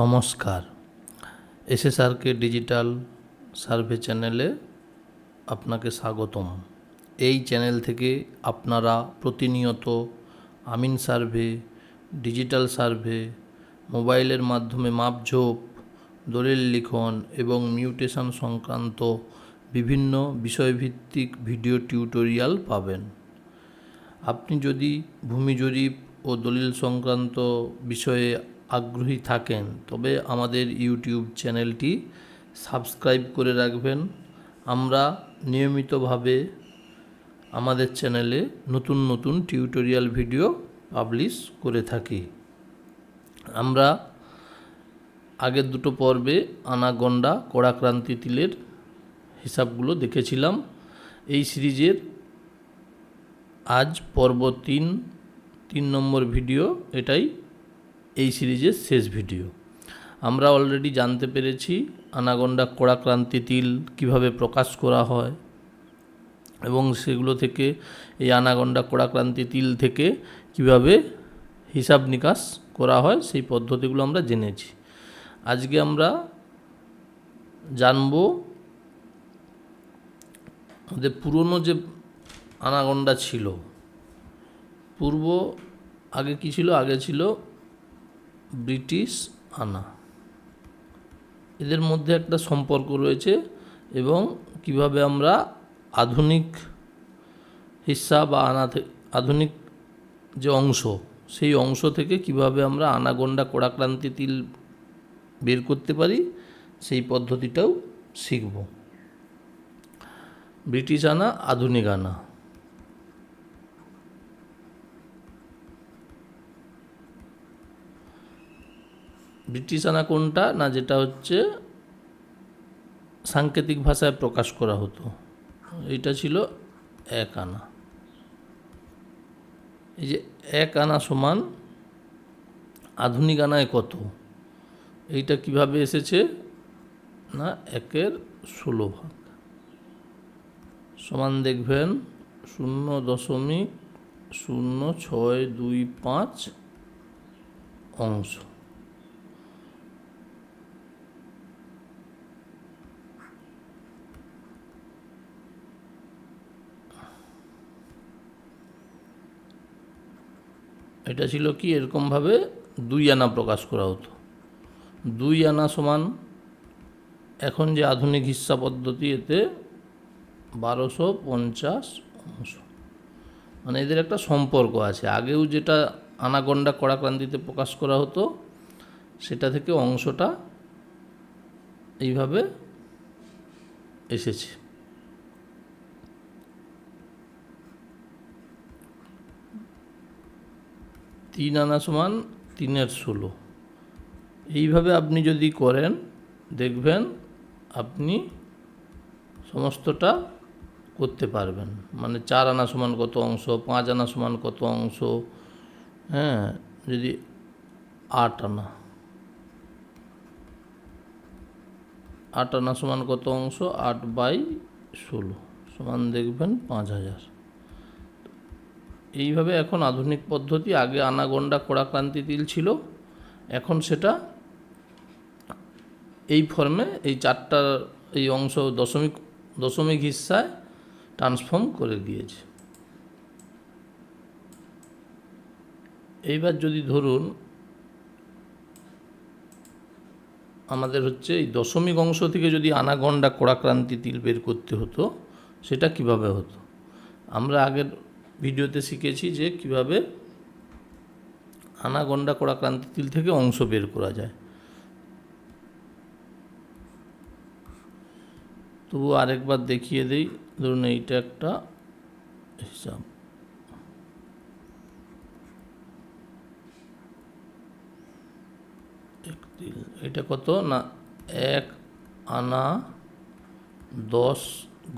নমস্কার। এসএসআরকে digital survey চ্যানেলে আপনাকে স্বাগতম। এই চ্যানেল থেকে আপনারা প্রতিনিয়ত আমিন সার্ভে, ডিজিটাল সার্ভে, মোবাইলের মাধ্যমে মাপঝোপ, দলিল লিখন এবং মিউটেশন সংক্রান্ত বিভিন্ন বিষয়ভিত্তিক ভিডিও টিউটোরিয়াল পাবেন। আপনি যদি ভূমি জরিপ ও দলিল সংক্রান্ত বিষয়ে আগ্রহী থাকেন, তবে আমাদের ইউটিউব চ্যানেলটি সাবস্ক্রাইব করে রাখবেন। আমরা নিয়মিতভাবে আমাদের চ্যানেলে নতুন নতুন টিউটোরিয়াল ভিডিও পাবলিশ করে থাকি। আমরা আগের দুটো পর্বে আনাগন্ডা কড়াক্রান্তি তিলের হিসাবগুলো দেখেছিলাম। এই সিরিজের আজ পর্ব তিন তিন নম্বর ভিডিও এটাই এই সিরিজের শেষ ভিডিও। আমরা অলরেডি জানতে পেরেছি আনাগন্ডা কড়াক্রান্তি তিল কীভাবে প্রকাশ করা হয় এবং সেগুলো থেকে, এই আনাগন্ডা কড়াক্রান্তি তিল থেকে কীভাবে হিসাব নিকাশ করা হয়, সেই পদ্ধতিগুলো আমরা জেনেছি। আজকে আমরা জানব আমাদের পুরনো যে আনাগন্ডা ছিল, পূর্ব আগে কি ছিল? আগে ছিল ব্রিটিশ আনা। এদের মধ্যে একটা সম্পর্ক রয়েছে এবং কীভাবে আমরা আধুনিক হিস্সা বা আনা আধুনিক যে অংশ, সেই অংশ থেকে কীভাবে আমরা আনাগন্ডা কোড়াক্রান্তি তিল বের করতে পারি, সেই পদ্ধতিটাও শিখব। ব্রিটিশ আনা, আধুনিক আনা। ব্রিটিশ আনা কোনটা? না, যেটা হচ্ছে সাংকেতিক ভাষায় প্রকাশ করা হতো। এইটা ছিল এক আনা। এই যে এক আনা সমান আধুনিক আনায় কত? এইটা কীভাবে এসেছে? না, একের ষোলো ভাগ। সমান দেখবেন শূন্য দশমিক শূন্য ছয় দুই পাঁচ অংশ। এটা ছিল কি? এরকমভাবে দুই আনা প্রকাশ করা হতো। দুই আনা সমান এখন যে আধুনিক হিস্সা পদ্ধতি, এতে বারোশো পঞ্চাশ অংশ। মানে এদের একটা সম্পর্ক আছে। আগেও যেটা আনাগন্ডা কড়াক্রান্তিতে প্রকাশ করা হতো, সেটা থেকে অংশটা এইভাবে এসেছে। তিন আনা সমান তিনের ষোলো। এইভাবে আপনি যদি করেন, দেখবেন আপনি সমস্তটা করতে পারবেন। মানে চার আনা সমান কত অংশ, পাঁচ আনা সমান কত অংশ হ্যাঁ যদি আট আনা। আট আনা সমান কত অংশ? আট বাই ষোলো। সমান দেখবেন পাঁচ হাজার। এইভাবে এখন আধুনিক পদ্ধতি, আগে আনাগন্ডা কোড়াক্রান্তি তিল ছিল, এখন সেটা এই ফর্মে এই চারটার এই অংশ দশমিক দশমিক হিস্সায় ট্রান্সফর্ম করে দিয়েছে। এইবার যদি ধরুন, আমাদের হচ্ছে এই দশমিক অংশ থেকে যদি আনাগন্ডা কোড়াক্রান্তি তিল বের করতে হতো, সেটা কীভাবে হতো? আমরা আগের ভিডিওতে শিখেছি যে কীভাবে আনাগন্ডা কোড়াক্রান্তি তিল থেকে অংশ বের করা যায়। তবু আরেকবার দেখিয়ে দিই, ধরুন এইটা একটা হিসাব। এটা কত? না, এক আনা দশ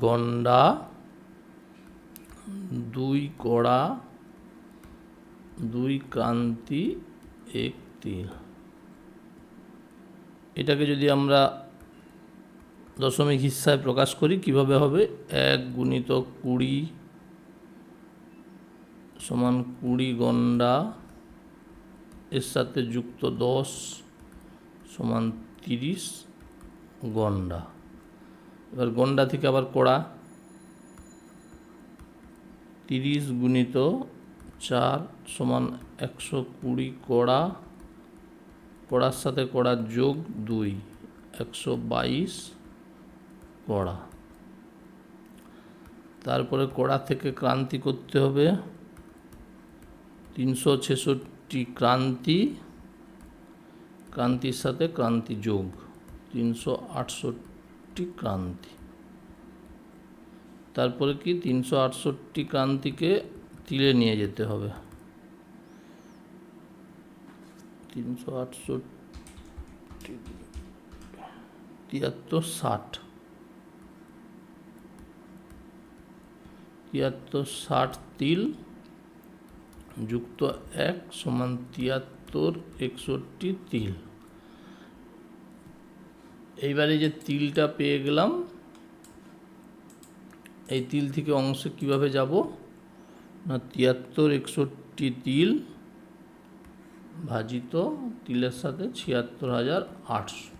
গন্ডা দুই কড়া দুই ক্রান্তি, এক তিল। এটাকে যদি আমরা দশমিক হিস্সায় প্রকাশ করি, কীভাবে হবে? এক গুণিত কুড়ি সমান কুড়ি গন্ডা এর সাথে যুক্ত দশ সমান তিরিশ গন্ডা এবার গন্ডা থেকে আবার কড়া। তিরিশ গুণিত চার সমান একশো কুড়ি কড়া, কড়ার সাথে কড়ার যোগ দুই, একশো বাইশ কড়া। তারপরে কড়া থেকে ক্রান্তি করতে হবে। তিনশো ছেষট্টি ক্রান্তি, ক্রান্তির সাথে ক্রান্তি যোগ, তিনশো আটষট্টি ক্রান্তি। তারপরে কি তিনশো আটষট্টি ক্রান্তিকে তিলে নিয়ে যেতে হবে। তিনশো আটষট্টি, তিয়াত্তর ষাট। তিয়াত্তর ষাট তিল যুক্ত এক সমান তিয়াত্তর একষট্টি তিল। এইবারে যে তিলটা পেয়ে গেলাম এই তিল থেকে অংশে কীভাবে যাব? না, তিয়াত্তর, একষট্টি তিল ভাজিত তিলের সাথে ছিয়াত্তর হাজার আটশো।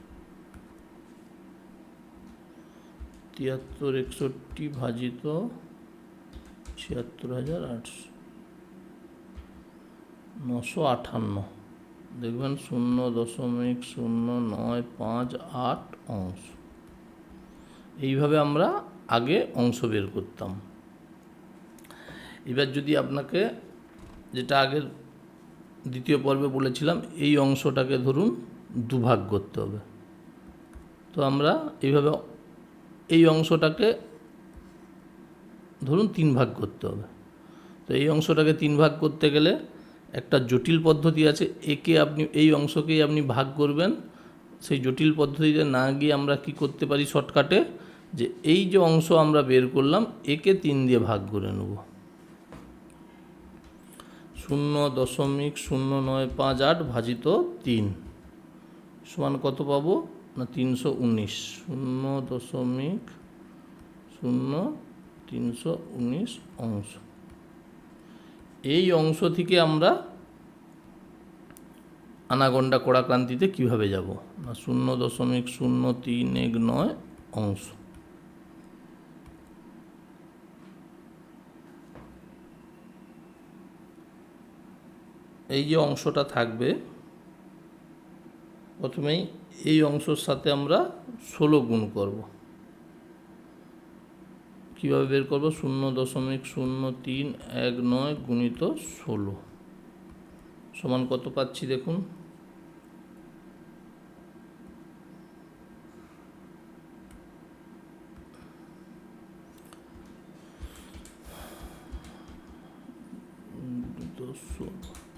তিয়াত্তর, একষট্টি ভাজিত ছিয়াত্তর হাজার আটশো। নশো আটান্ন দেখবেন শূন্য দশমিক শূন্য নয় পাঁচ আট অংশ। এইভাবে আমরা আগে অংশ বের করতাম। এবার যদি আপনাকে যেটা আগের দ্বিতীয় পর্বে বলেছিলাম, এই অংশটাকে ধরুন দুভাগ করতে হবে। তো আমরা এইভাবে এই অংশটাকে ধরুন তিন ভাগ করতে হবে। তো এই অংশটাকে তিন ভাগ করতে গেলে একটা জটিল পদ্ধতি আছে, একে আপনি, এই অংশকেই আপনি ভাগ করবেন। সেই জটিল পদ্ধতিতে না গিয়ে আমরা কি করতে পারি শর্টকাটে? যে এই যে অংশ আমরা বের করলাম, একে তিন দিয়ে ভাগ করে নেব। শূন্য দশমিক শূন্য নয় পাঁচ আট ভাজিত তিন। সমান কত পাবো? না, তিনশো উনিশ। শূন্য দশমিক শূন্য তিনশো উনিশ অংশ। এই অংশ থেকে আমরা আনাগন্ডা কড়াক্রান্তিতে কীভাবে যাব? না, শূন্য দশমিক শূন্য তিন এক নয় অংশ। এই যে অংশটা থাকবে, প্রথমেই এই অংশের সাথে আমরা ষোলো গুণ করব। কীভাবে বের করব? শূন্য দশমিক শূন্য তিন এক নয় গুণিত ষোলো। সমান কত পাচ্ছি দেখুন? ষোলো।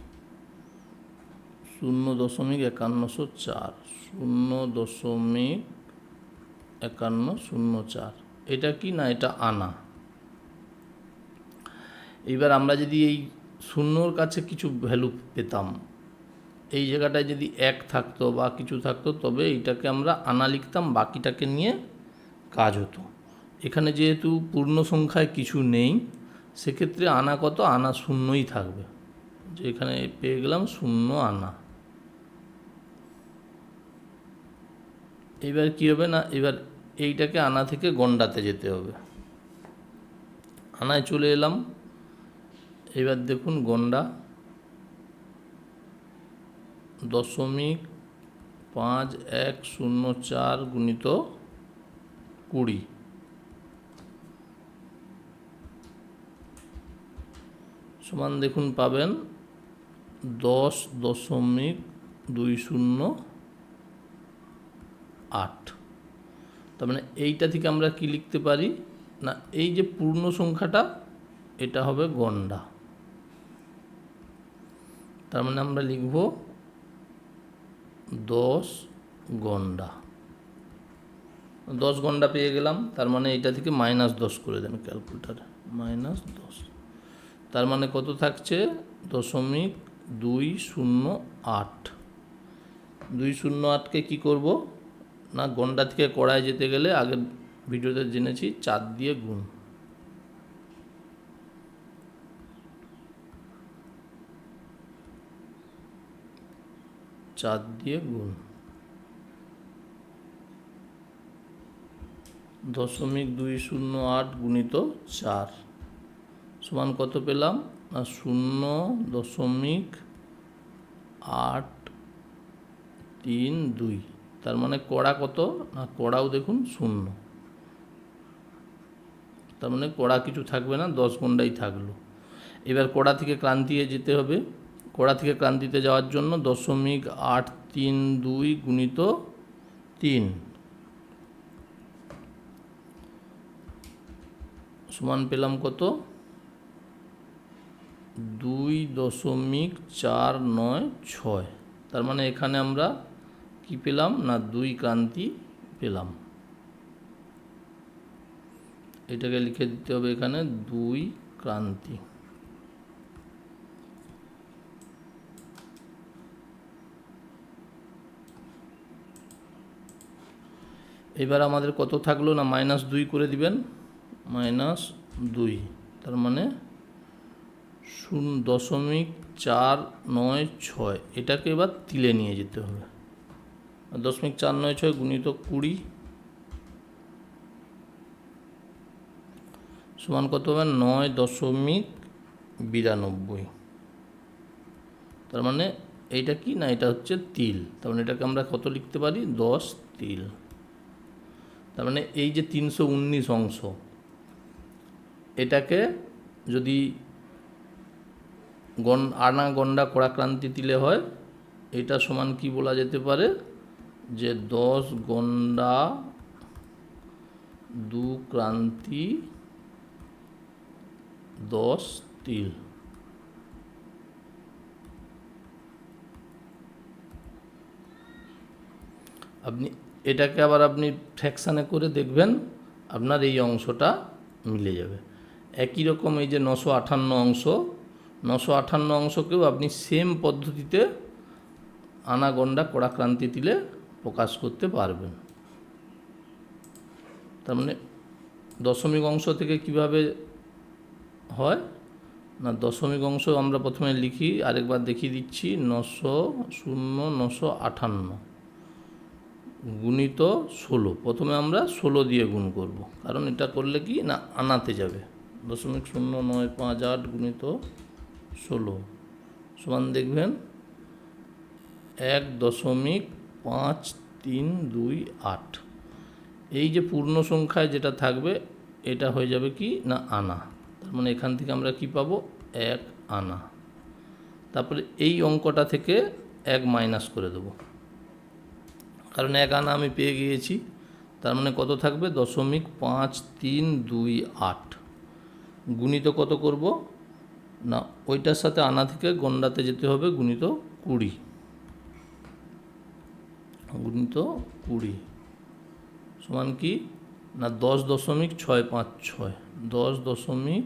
শূন্য দশমিক একান্নশো চার। শূন্য দশমিক একান্ন শূন্য চার। এটা কি না এটা আনা? এবার আমরা যদি এই শূন্যর কাছে কিছু ভ্যালু পেতাম, এই জায়গাটায় যদি এক থাকতো বা কিছু থাকতো, তবে এইটাকে আমরা আনা লিখতাম, বাকিটাকে নিয়ে কাজ হতো। এখানে যেহেতু পূর্ণ সংখ্যায় কিছু নেই, সেক্ষেত্রে আনা কত? আনা শূন্যই থাকবে। যে এখানে পেয়ে গেলাম শূন্য আনা। এবার কী হবে না, এবার এইটাকে আনা থেকে গন্ডাতে যেতে হবে। আনায় চলে এলাম। এবার দেখুন গন্ডা। দশমিক পাঁচ এক শূন্য চার গুণিত কুড়ি। সমান দেখুন পাবেন দশ দশমিক দুই শূন্য আট। তার মানে এইটা থেকে আমরা কি লিখতে পারি? না, এই যে পূর্ণ সংখ্যাটা, এটা হবে গন্ডা। তার মানে আমরা লিখব দশ গন্ডা। দশ গন্ডা পেয়ে গেলাম, তার মানে এটা থেকে মাইনাস দশ করে দেন ক্যালকুলেটারে। মাইনাস দশ। তার মানে কত থাকছে? দশমিক দুই শূন্য আট। দুই শূন্য আটকে কী করব? না, গন্ডা থেকে কড়ায় যেতে গেলে আগের ভিডিওতে জেনেছি, চার দিয়ে গুণ। চার দিয়ে গুণ। দশমিক দুই শূন্য আট গুণিত চার। সমান কত পেলাম? না, শূন্য দশমিক আট তিন দুই। তার মানে কড়া কত? না, কড়াও দেখুন শূন্য। তার মানে কড়া কিছু থাকবে না, দশ গন্ডাই থাকল। এবার কড়া থেকে ক্রান্তিয়ে যেতে হবে। কড়া থেকে ক্রান্তিতে যাওয়ার জন্য দশমিক আট তিন দুই গুণিত তিন। সমান পেলাম কত? দুই দশমিক চার নয় ছয়। তার মানে এখানে আমরা কি পেলাম না দুই ক্রান্তি পেলাম? এটাকে লিখে দিতে হবে এখানে দুই ক্রান্তি। এবার আমাদের কত থাকল না মাইনাস দুই করে দিবেন? মাইনাস দুই। তার মানে শূন্য দশমিক চার নয় ছয়। এটাকে এবার তিলে নিয়ে যেতে হবে। দশমিক চার নয় ছয় গুণিত কুড়ি সমান কত হবে? নয় দশমিক বিরানব্বই। তার মানে এইটা কি? না, এটা হচ্ছে তিল। তার মানে এটাকে আমরা কত লিখতে পারি? দশ তিল। তার মানে এই যে তিনশো উনিশ অংশ, এটাকে যদি গন আনা গন্ডা কড়াক্রান্তি তিলে হয়, এটা সমান কি বলা যেতে পারে? যে দশ গন্ডা দু ক্রান্তি দশ তিল। আপনি, এটাকে আবার আপনি ফ্র্যাকশানে করে দেখবেন, আপনার এই অংশটা মিলে যাবে। একই রকম এই যে নশো আটান্ন অংশ, নশো আটান্ন অংশকেও আপনি সেম পদ্ধতিতে আনাগন্ডা কড়াক্রান্তি দিলে প্রকাশ করতে পারবেন তার মানে দশমিক অংশ থেকে কীভাবে হয়? না, দশমিক অংশ আমরা প্রথমে লিখি, আরেকবার দেখিয়ে দিচ্ছি, নশো শূন্য, নশো আটান্ন গুণিত ষোলো। প্রথমে আমরা ষোলো দিয়ে গুণ করব, কারণ এটা করলে কি? না, আনাতে যাবে। দশমিক শূন্য নয় পাঁচ আট গুণিত ষোলো। সমান দেখবেন, এক দশমিক পাঁচ, তিন, দুই, আট। এই যে পূর্ণ সংখ্যায় যেটা থাকবে, এটা হয়ে যাবে কি? না, আনা। তার মানে এখান থেকে আমরা কি পাবো? এক আনা। তারপরে এই অঙ্কটা থেকে এক মাইনাস করে দেবো। কারণ এক আনা আমি পেয়ে গিয়েছি। তার মানে কত থাকবে? দশমিক পাঁচ, তিন, দুই, আট। গুণিত কত করব? না, ওইটার সাথে আনা থেকে গন্ডাতে যেতে হবে গুণিত কুড়ি। গুণিত কুড়ি। সমান কি? না, দশ দশমিক ছয় পাঁচ ছয়। দশ দশমিক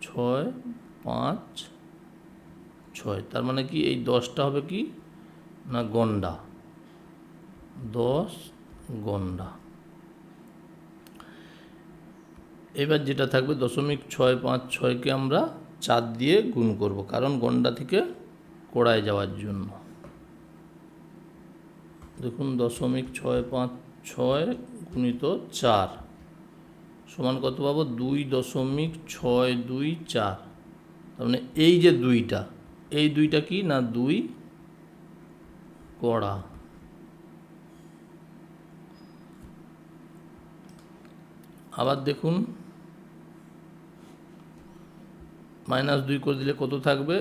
ছয় পাঁচ ছয়। তার মানে কি? এই দশটা হবে কি? না, গন্ডা। দশ গন্ডা। এবার যেটা থাকবে, দশমিক ছয় পাঁচ ছয়কে আমরা চার দিয়ে গুণ করব। কারণ গন্ডা থেকে কোড়ায় যাওয়ার জন্য। দেখুন, দশমিক ছয় পাঁচ ছয় গুণিত চার। সমান কত পাবো? দুই দশমিক ছয় দুই চার। তার মানে এই যে দুইটা, এই দুইটা কি না দুই কড়া? আবার দেখুন, মাইনাস দুই করে দিলে কত থাকবে?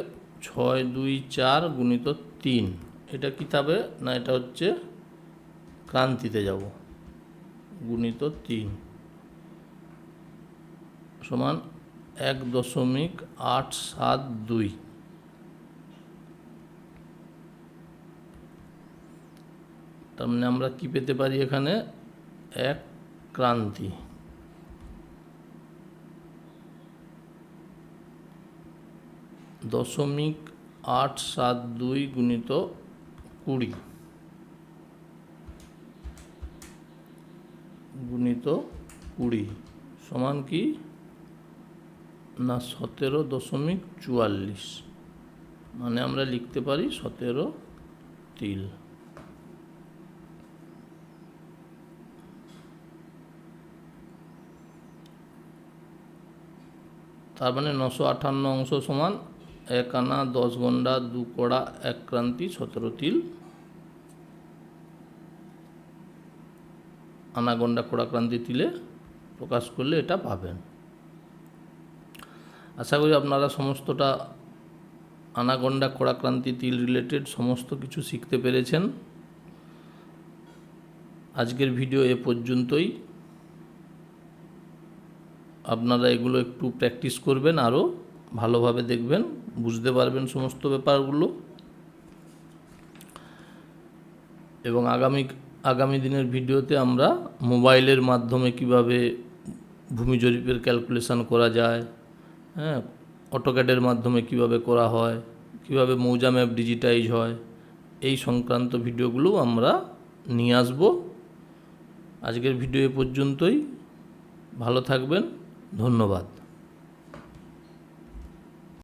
ছয় দুই চার গুণিত তিন। এটা কী থাকবে না এটা হচ্ছে ক্রান্তিতে যাব। গুণিত তিন। সমান এক দশমিক আট সাত দুই। তার মানে আমরা কি পেতে পারি এখানে? এক ক্রান্তি। দশমিক আট সাত দুই গুণিত কুড়ি। গুণিত কুড়ি। সমান কি? না, সতেরো দশমিক চুয়াল্লিশ। মানে আমরা লিখতে পারি সতেরো তিল। তার মানে নশো আটান্ন অংশ সমান এক আনা দশ গন্ডা দু কড়া এক ক্রান্তি সতেরো তিল। আনা গন্ডা কড়া ক্রান্তি তিলে প্রকাশ করলে এটা পাবেন। আশা করি আপনারা সমস্তটা আনাগন্ডা কড়াক্রান্তি তিল রিলেটেড সমস্ত কিছু শিখতে পেরেছেন। আজকের ভিডিও এ পর্যন্তই। আপনারা এগুলো একটু প্র্যাকটিস করবেন আরও ভালোভাবে দেখবেন, বুঝতে পারবেন সমস্ত ব্যাপারগুলো। এবং আগামী আগামী দিনের ভিডিওতে আমরা মোবাইলের মাধ্যমে কীভাবে ভূমি জরিপের ক্যালকুলেশন করা যায় হ্যাঁ অটোক্যাডের মাধ্যমে কীভাবে করা হয়, কীভাবে মৌজা ম্যাপ ডিজিটাইজ হয়, এই সংক্রান্ত ভিডিওগুলো আমরা নিয়ে আসব। আজকের ভিডিও এ পর্যন্তই। ভালো থাকবেন। ধন্যবাদ।